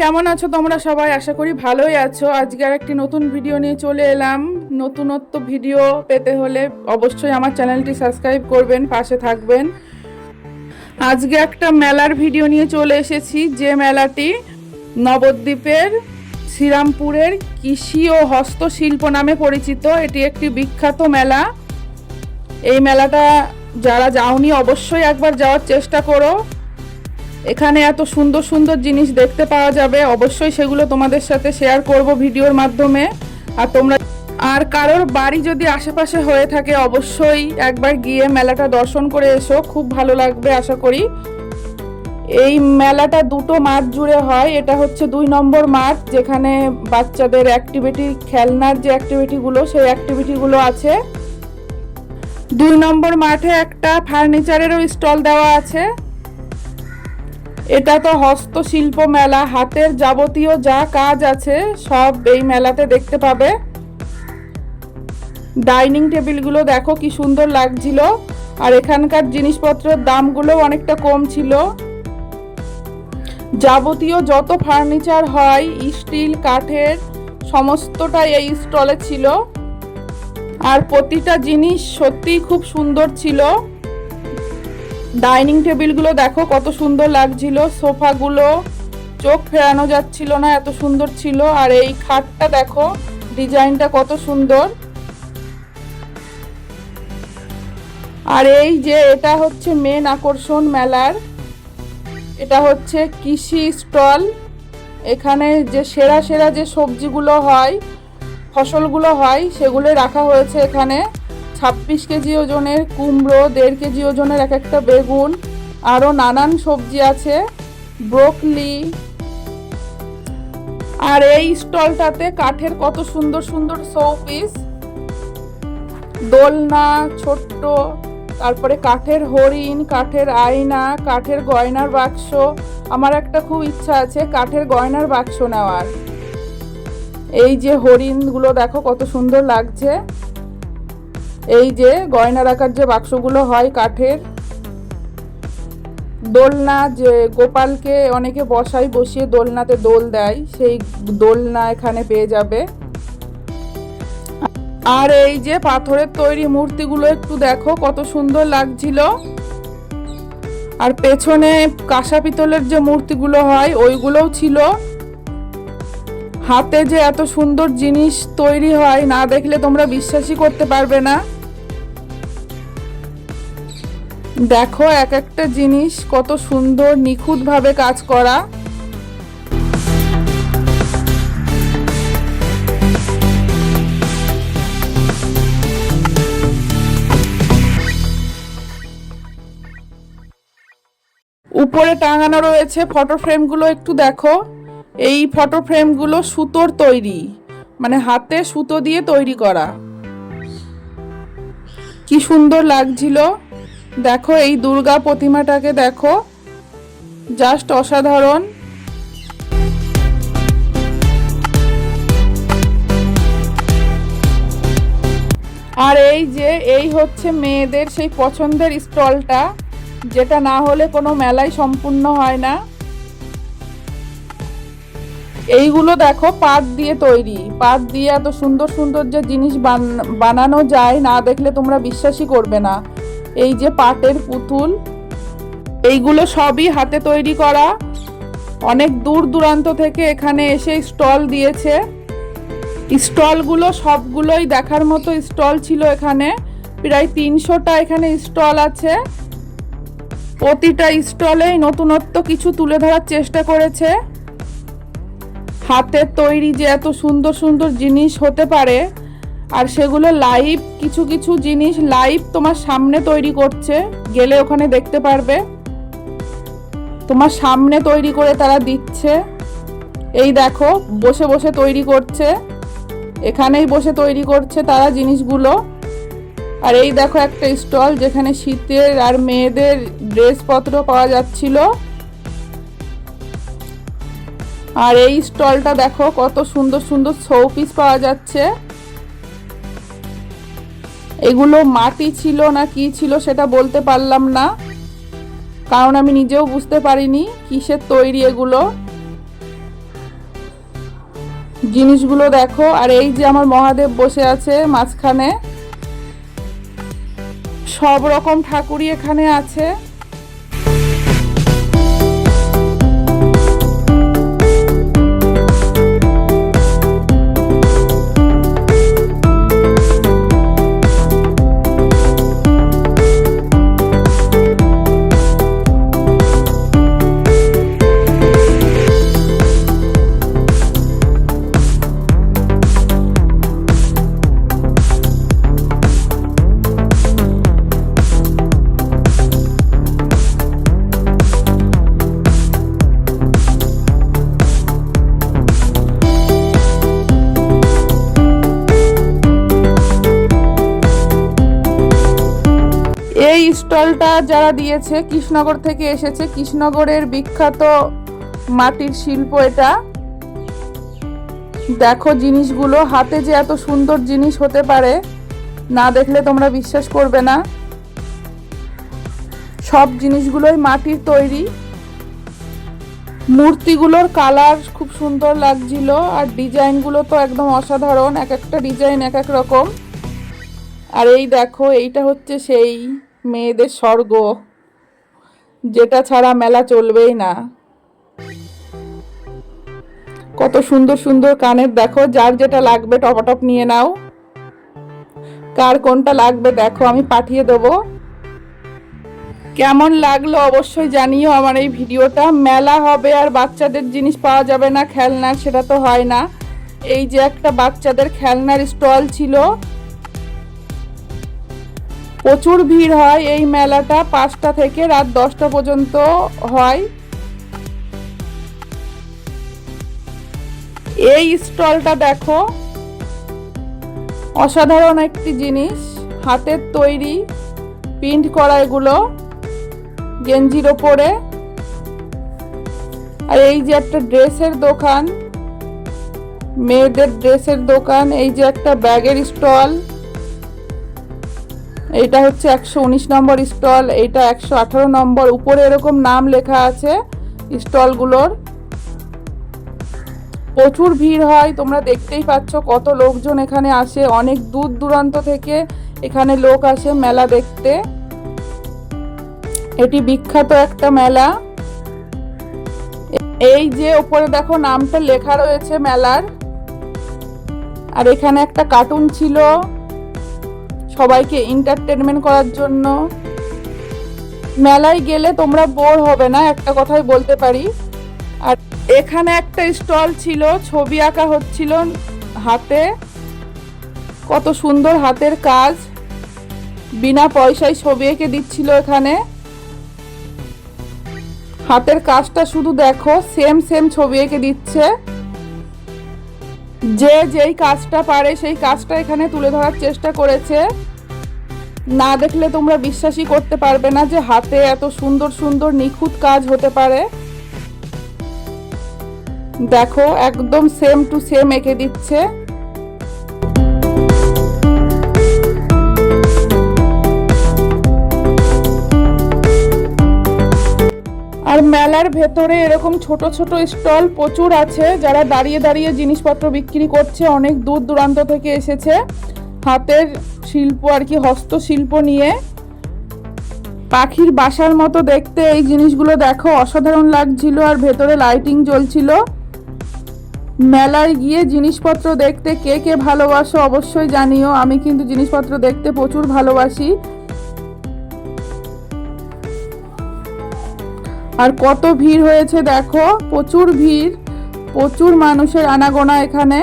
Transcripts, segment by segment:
কেমন আছো তোমরা সবাই? আশা করি ভালোই আছো। আজকে আর একটি নতুন ভিডিও নিয়ে চলে এলাম। নতুনত্ব ভিডিও পেতে হলে অবশ্যই আমার চ্যানেলটি সাবস্ক্রাইব করবেন, পাশে থাকবেন। আজকে একটা মেলার ভিডিও নিয়ে চলে এসেছি। যে মেলাটি নবদ্বীপের শ্রীরামপুরের কৃষি ও হস্তশিল্প নামে পরিচিত। এটি একটি বিখ্যাত মেলা। এই মেলাটা যারা যাওনি অবশ্যই একবার যাওয়ার চেষ্টা করো। এখানে এত সুন্দর সুন্দর জিনিস দেখতে পাওয়া যাবে। অবশ্যই সেগুলো তোমাদের সাথে শেয়ার করব ভিডিওর মাধ্যমে। আর তোমরা আর কারোর বাড়ি যদি আশেপাশে হয়ে থাকে, অবশ্যই একবার গিয়ে মেলাটা দর্শন করে এসো। খুব ভালো লাগবে, আশা করি। এই মেলাটা দুটো মাঠ জুড়ে হয়। এটা হচ্ছে দুই নম্বর মাঠ, যেখানে বাচ্চাদের অ্যাক্টিভিটি খেলনার যে অ্যাক্টিভিটিগুলো সেই অ্যাক্টিভিটিগুলো আছে। দুই নম্বর মাঠে একটা ফার্নিচারেরও স্টল দেওয়া আছে। এটা তো হস্তশিল্প মেলা, হাতের যাবতীয় যা কাজ আছে সব এই মেলাতে দেখতে পাবে। ডাইনিং টেবিলগুলো দেখো কি সুন্দর লাগছিল, আর এখানকার জিনিসপত্রের দামগুলো অনেকটা কম ছিল। যাবতীয় যত ফার্নিচার হয়, স্টিল, কাঠের, সমস্তটাই এই স্টলে ছিল। আর প্রতিটা জিনিস সত্যিই খুব সুন্দর ছিল। ডাইনিং টেবিলগুলো দেখো, কত সুন্দর লাগছিল। সোফাগুলো চোখ ফেরানো যাচ্ছিল না, এত সুন্দর ছিল। আর এই খাটটা দেখো, ডিজাইনটা কত সুন্দর। আর এই যে, এটা হচ্ছে মেন আকর্ষণ মেলার। এটা হচ্ছে কৃষি স্টল। এখানে যে সেরা সেরা যে সবজিগুলো হয়, ফসলগুলো হয় সেগুলো রাখা হয়েছে এখানে। ছাব্বিশ কেজি ওজনের কুমড়ো, দেড় কেজি ওজনের এক একটা বেগুন, আরও নানান সবজি আছে, ব্রোকলি। আর এই স্টলটাতে কাঠের কত সুন্দর সুন্দর শোপিস দোলনা, ছোট্ট, তারপরে কাঠের হরিণ, কাঠের আয়না, কাঠের গয়নার বাক্স। আমার একটা খুব ইচ্ছা আছে কাঠের গয়নার বাক্স নেওয়ার। এই যে হরিণগুলো দেখো কত সুন্দর লাগছে। এই যে গয়না রাখার যে বাক্সগুলো হয় কাঠের, দোলনা যে গোপালকে অনেকে বসাই বসিয়ে দোলনাতে দোল দেয়, সেই দোলনা এখানে পেয়ে যাবে। আর এই যে পাথরের তৈরি মূর্তিগুলো একটু দেখো, কত সুন্দর লাগছিল। আর পেছনে কাঁসা পিতলের যে মূর্তিগুলো হয়, ওইগুলোও ছিল। হাতে যে এত সুন্দর জিনিস তৈরি হয়, না দেখলে তোমরা বিশ্বাসই করতে পারবে না। দেখো এক একটা জিনিস কত সুন্দর নিখুঁতভাবে কাজ করা। উপরে টাঙানো রয়েছে ফটো ফ্রেমগুলো একটু দেখো। এই ফটো ফ্রেমগুলো সুতোর তৈরি মানে হাতে সুতো দিয়ে তৈরি করা। কি সুন্দর লাগছিল। দেখো এই দুর্গা প্রতিমাটাকে দেখো। জাস্ট অসাধারণ। আর এই যে, এই হচ্ছে মেয়েদের সেই পছন্দের স্টলটা, যেটা না হলে কোনো মেলাই সম্পূর্ণ হয় না। এইগুলো দেখো পাট দিয়ে তৈরি। পাট দিয়ে এত সুন্দর সুন্দর যে জিনিস বান- বানানো যায়, না দেখলে তোমরা বিশ্বাসই করবে না। এই যে পাটের পুতুল, এইগুলো সবই হাতে তৈরি করা। অনেক দূর দূরান্ত থেকে এখানে এসে স্টল দিয়েছে। স্টলগুলো সবগুলোই দেখার মতো স্টল ছিল এখানে। প্রায় তিনশোটা এখানে স্টল আছে। প্রতিটা স্টলেই নতুনত্ব কিছু তুলে ধরার চেষ্টা করেছে। হাতের তৈরি যে এত সুন্দর সুন্দর জিনিস হতে পারে আর সেগুলো লাইভ কিছু কিছু জিনিস লাইভ তোমার সামনে তৈরি করছে, গেলে ওখানে দেখতে পারবে। তোমার সামনে তৈরি করে তারা দিচ্ছে। এই দেখো, বসে বসে তৈরি করছে। এখানেই বসে তৈরি করছে তারা জিনিসগুলো। আর এই দেখো একটা স্টল, যেখানে শীতের আর মেয়েদের ড্রেসপত্র পাওয়া যাচ্ছিল। আর এই স্টলটা দেখো, কত সুন্দর সুন্দর শোপিস পাওয়া যাচ্ছে। এগুলো মাটি ছিল না কি ছিল সেটা বলতে পারলাম না। কারণ আমি নিজেও বুঝতে পারিনি কিসের তৈরি এগুলো। জিনিসগুলো দেখো, আর এই যে আমার মহাদেব বসে আছে মাঝখানে। সব রকম ঠাকুরই এখানে আছে। স্টলটা যারা দিয়েছে, কৃষ্ণনগর থেকে এসেছে। কৃষ্ণনগরের বিখ্যাত মাটির শিল্প এটা। দেখো জিনিসগুলো, হাতে যে এত সুন্দর জিনিস হতে পারে, না দেখলে তোমরা বিশ্বাস করবে না। সব জিনিসগুলোই মাটির তৈরি। মূর্তিগুলোর কালার খুব সুন্দর লাগছিল, আর ডিজাইনগুলো তো একদম অসাধারণ, এক একটা ডিজাইন এক এক রকম। আর এই দেখো, এইটা হচ্ছে সেই মেয়েদের স্বর্গ, যেটা ছাড়া মেলা চলবেই না। কত সুন্দর সুন্দর কানের দেখো, যার যেটা লাগবে টপাটপ নিয়ে নাও। কার কোনটা লাগবে দেখো, আমি পাঠিয়ে দেবো। কেমন লাগল অবশ্যই জানিও আমার এই ভিডিওটা। মেলা হবে আর বাচ্চাদের জিনিস পাওয়া যাবে না খেলনার সেটা তো হয় না। এই যে একটা বাচ্চাদের খেলনার স্টল ছিল প্রচুর ভিড় হয় এই মেলাটা, পাঁচটা থেকে রাত দশটা পর্যন্ত হয়। এই স্টলটা দেখো, অসাধারণ একটি জিনিস, হাতের তৈরি, প্রিন্ট করা এগুলো, গেঞ্জির ওপরে। আর এই যে একটা ড্রেসের দোকান, মেয়েদের ড্রেসের দোকান, এই যে একটা ব্যাগের স্টল। এইটা হচ্ছে একশো উনিশ নম্বর স্টল এইটা একশো আঠারো নম্বর। উপরে এরকম নাম লেখা আছে স্টলগুলোর। প্রচুর ভিড় হয়, তোমরা দেখতেই পাচ্ছ কত লোকজন এখানে আসে। অনেক দূর দূরান্ত থেকে এখানে লোক আসে মেলা দেখতে। এটি বিখ্যাত একটা মেলা। এই যে ওপরে দেখো নামটা লেখা রয়েছে মেলার। আর এখানে একটা কার্টুন ছিল। সবাইকে এন্টারটেনমেন্ট করার জন্য। মেলায় গেলে তোমরা বোর হবে না, একটা কথাই বলতে পারি। আর এখানে একটা স্টল ছিল, ছবি আঁকা হচ্ছিল হাতে। কত সুন্দর হাতের কাজ। বিনা পয়সায় ছবি এঁকে দিচ্ছিল এখানে। হাতের কাজটা শুধু দেখো সেম সেম ছবি এঁকে দিচ্ছে। যে যেই কাজটা পারে সেই কাজটা এখানে তুলে ধরার চেষ্টা করেছে। না দেখলে তোমরা বিশ্বাসই করতে পারবে না যে হাতে এত সুন্দর সুন্দর নিখুঁত কাজ হতে পারে। দেখো, একদম সেম টু সেম এঁকে দিচ্ছে। আর মেলার ভেতরে এরকম ছোট ছোট স্টল প্রচুর আছে, যারা দাঁড়িয়ে দাঁড়িয়ে জিনিসপত্র বিক্রি করছে, অনেক দূর দূরান্ত থেকে এসেছে। হাতের শিল্প আর কি, হস্তশিল্প নিয়ে। পাখির বাসার মতো দেখতে এই জিনিসগুলো দেখো, অসাধারণ লাগছিল আর ভেতরে লাইটিং জ্বলছিল। মেলায় গিয়ে জিনিসপত্র দেখতে কে কে ভালোবাসো অবশ্যই জানিও, আমি কিন্তু জিনিসপত্র দেখতে প্রচুর ভালোবাসি। আর কত ভিড় হয়েছে দেখো? প্রচুর ভিড়, প্রচুর মানুষের আনাগোনা এখানে।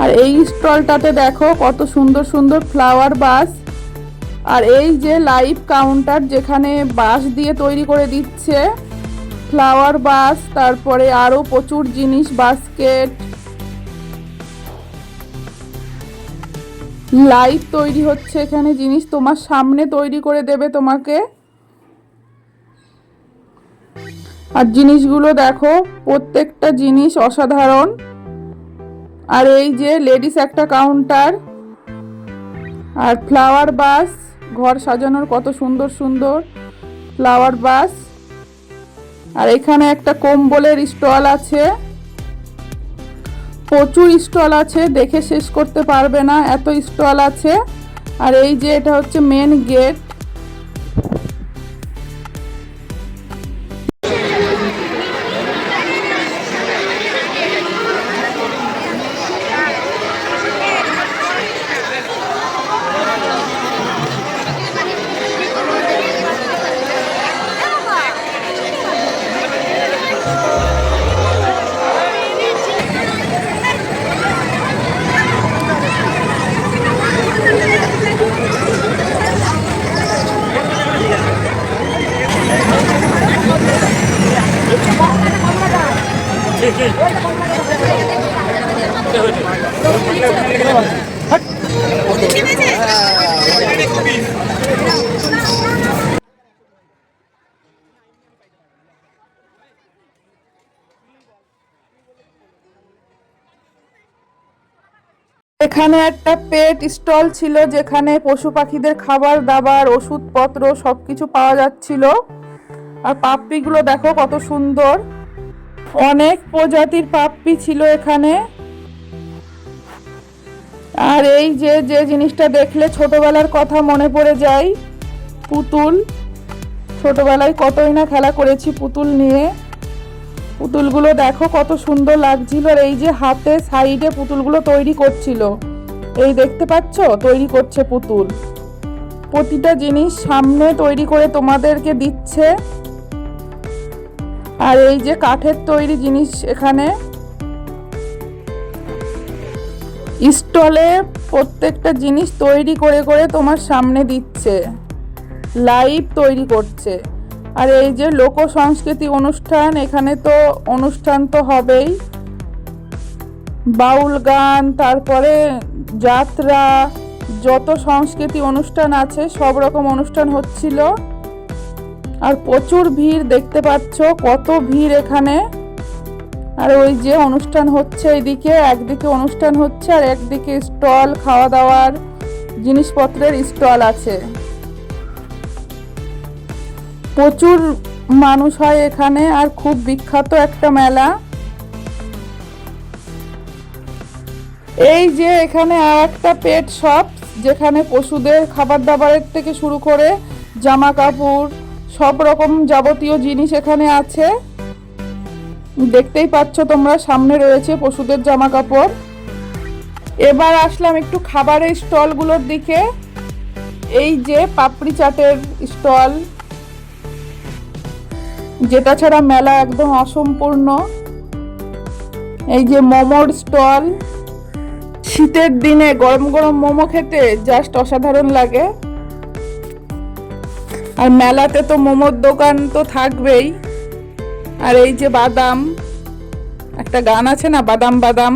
আর এই স্টলটাতে দেখো কত সুন্দর সুন্দর ফ্লাওয়ার বাস। আর এই যে লাইভ কাউন্টার যেখানে বাঁশ দিয়ে তৈরি করে দিচ্ছে, ফ্লাওয়ার বাস, তারপরে আরও প্রচুর জিনিস, বাস্কেট। লাইভ তৈরি হচ্ছে এখানে জিনিস, তোমার সামনে তৈরি করে দেবে তোমাকে। আর জিনিসগুলো দেখো, প্রত্যেকটা জিনিস অসাধারণ। আর এই যে লেডিস একটা কাউন্টার, আর ফ্লাওয়ার বাস, ঘর সাজানোর কত সুন্দর সুন্দর ফ্লাওয়ার বাস। আর এখানে একটা কম্বলের স্টল আছে। প্রচুর স্টল আছে, দেখে শেষ করতে পারবে না, এত স্টল আছে। আর এই যে এটা হচ্ছে মেন গেট এখানে একটা পেট স্টল ছিল যেখানে পশু পাখিদের খাবার দাবার, ওষুধপত্র সবকিছু পাওয়া যাচ্ছিল। আর পাপ্পিগুলো দেখো কত সুন্দর। অনেক প্রজাতির পাপ্পি ছিল এখানে। আর এই যে যে জিনিসটা দেখলে ছোটবেলার কথা মনে পড়ে যায়, পুতুল। ছোটবেলায় কতই না খেলা করেছি পুতুল নিয়ে। পুতুলগুলো দেখো, কত সুন্দর লাগছিল আর এই যে হাতে সাইডে পুতুলগুলো তৈরি করছিল। এই দেখতে পাচ্ছ? তৈরি করছে পুতুল। প্রতিটা জিনিস সামনে তৈরি করে তোমাদেরকে দিচ্ছে। আর এই যে কাঠের তৈরি জিনিস এখানে। স্টলে প্রত্যেকটা জিনিস তৈরি করে করে তোমার সামনে দিচ্ছে। লাইভ তৈরি করছে। আর এই যে লোক সংস্কৃতি অনুষ্ঠান, এখানে তো অনুষ্ঠান তো হবেই। বাউল গান, তারপরে যাত্রা, যত সংস্কৃতি অনুষ্ঠান আছে, সব রকম অনুষ্ঠান হচ্ছিল। আর প্রচুর ভিড় দেখতে পাচ্ছ, কত ভিড় এখানে। আর ওই যে অনুষ্ঠান হচ্ছে এইদিকে একদিকে অনুষ্ঠান হচ্ছে, আর একদিকে স্টল খাওয়া দাওয়ার জিনিসপত্রের স্টল আছে। প্রচুর মানুষ হয় এখানে আর খুব বিখ্যাত একটা মেলা। এই যে এখানে আর একটা পেট শপ যেখানে পশুদের খাবার দাবারের থেকে শুরু করে জামা কাপড় সব রকম যাবতীয় জিনিস এখানে আছে। দেখতেই পাচ্ছ তোমরা, সামনে রয়েছে পশুদের জামা কাপড় এবার আসলাম একটু খাবারের স্টলগুলোর দিকে। এই যে পাপড়ি চাটের স্টল যেটা ছাড়া মেলা একদম অসম্পূর্ণ। এই যে মোমোর স্টল, শীতের দিনে গরম গরম মোমো খেতে জাস্ট অসাধারণ লাগে। আর মেলাতে তো মোমোর দোকান তো থাকবেই। আর এই যে বাদাম, একটা গান আছে না, বাদাম বাদাম?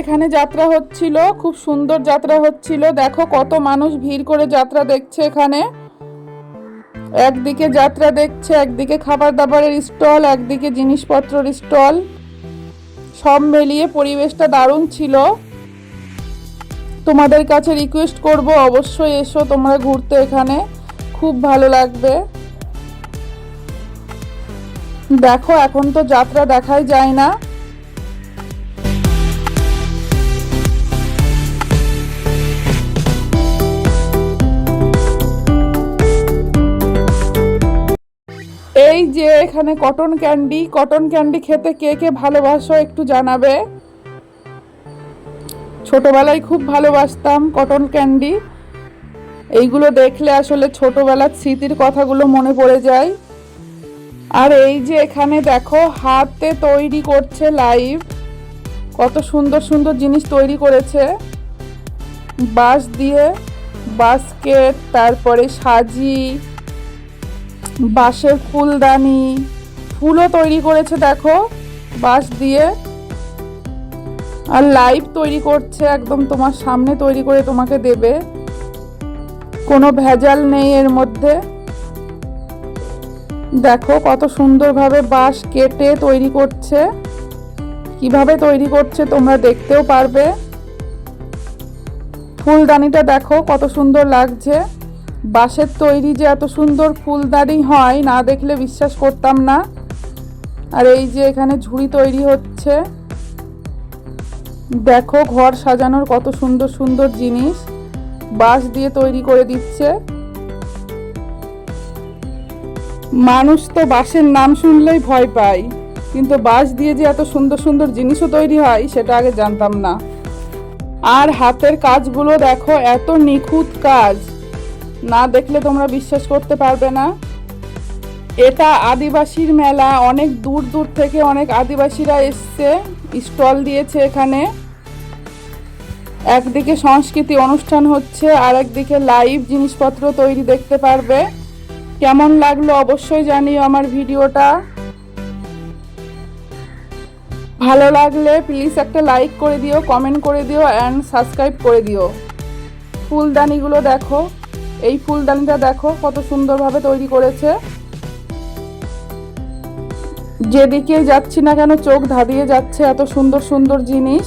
এখানে যাত্রা হচ্ছিল, খুব সুন্দর যাত্রা হচ্ছিল। দেখো কত মানুষ ভিড় করে যাত্রা দেখছে এখানে। একদিকে যাত্রা দেখছে, একদিকে খাবার দাবারের স্টল, একদিকে জিনিসপত্রের স্টল। সব মিলিয়ে পরিবেশটা দারুণ ছিল। তোমাদের কাছে রিকোয়েস্ট করব, অবশ্যই এসো তোমরা ঘুরতে এখানে। খুব ভালো লাগবে। দেখো, এখন তো যাত্রা দেখাই যায় না। এই যে এখানে কটন ক্যান্ডি কটন ক্যান্ডি খেতে কে কে ভালোবাসো একটু জানাবে। ছোটবেলায় খুব ভালোবাসতাম কটন ক্যান্ডি এইগুলো দেখলে আসলে ছোটবেলার স্মৃতির কথাগুলো মনে পড়ে যায়। আর এই যে এখানে দেখো, হাতে তৈরি করছে লাইভ কত সুন্দর সুন্দর জিনিস তৈরি করেছে। বাঁশ দিয়ে, বাস্কেট, তারপরে সাজি বাঁশের ফুলদানি, ফুলও তৈরি করেছে দেখো, বাঁশ দিয়ে। আর লাইভ তৈরি করছে একদম তোমার সামনে তৈরি করে তোমাকে দেবে। কোনো ভেজাল নেই এর মধ্যে। দেখো কত সুন্দরভাবে বাঁশ কেটে তৈরি করছে। কীভাবে তৈরি করছে তোমরা দেখতেও পারবে। ফুলদানিটা দেখো কত সুন্দর লাগছে। বাঁশের তৈরি যে এত সুন্দর ফুলদানি হয়, না দেখলে বিশ্বাস করতাম না। আর এই যে এখানে ঝুড়ি তৈরি হচ্ছে। দেখো ঘর সাজানোর কত সুন্দর সুন্দর জিনিস। বাঁশ দিয়ে তৈরি করে দিচ্ছে। মানুষ তো বাঁশের নাম শুনলেই ভয় পায়, কিন্তু বাঁশ দিয়ে যে এত সুন্দর সুন্দর জিনিসও তৈরি হয়, সেটা আগে জানতাম না। আর হাতের কাজগুলো দেখো, এত নিখুঁত কাজ। না দেখলে তোমরা বিশ্বাস করতে পারবে না। এটা আদিবাসীর মেলা, অনেক দূর দূর থেকে অনেক আদিবাসীরা এসছে, স্টল দিয়েছে এখানে। একদিকে সংস্কৃতি অনুষ্ঠান হচ্ছে আর একদিকে লাইভ জিনিসপত্র তৈরি দেখতে পারবে। কেমন লাগল অবশ্যই জানিও আমার ভিডিওটা। ভালো লাগলে প্লিজ একটা লাইক করে দিও কমেন্ট করে দিও অ্যান্ড সাবস্ক্রাইব করে দিও। ফুলদানিগুলো দেখো। এই ফুলদানিটা দেখো কত সুন্দরভাবে তৈরি করেছে। যেদিকে যাচ্ছি না কেন, চোখ ধাঁধিয়ে যাচ্ছে এত সুন্দর সুন্দর জিনিস।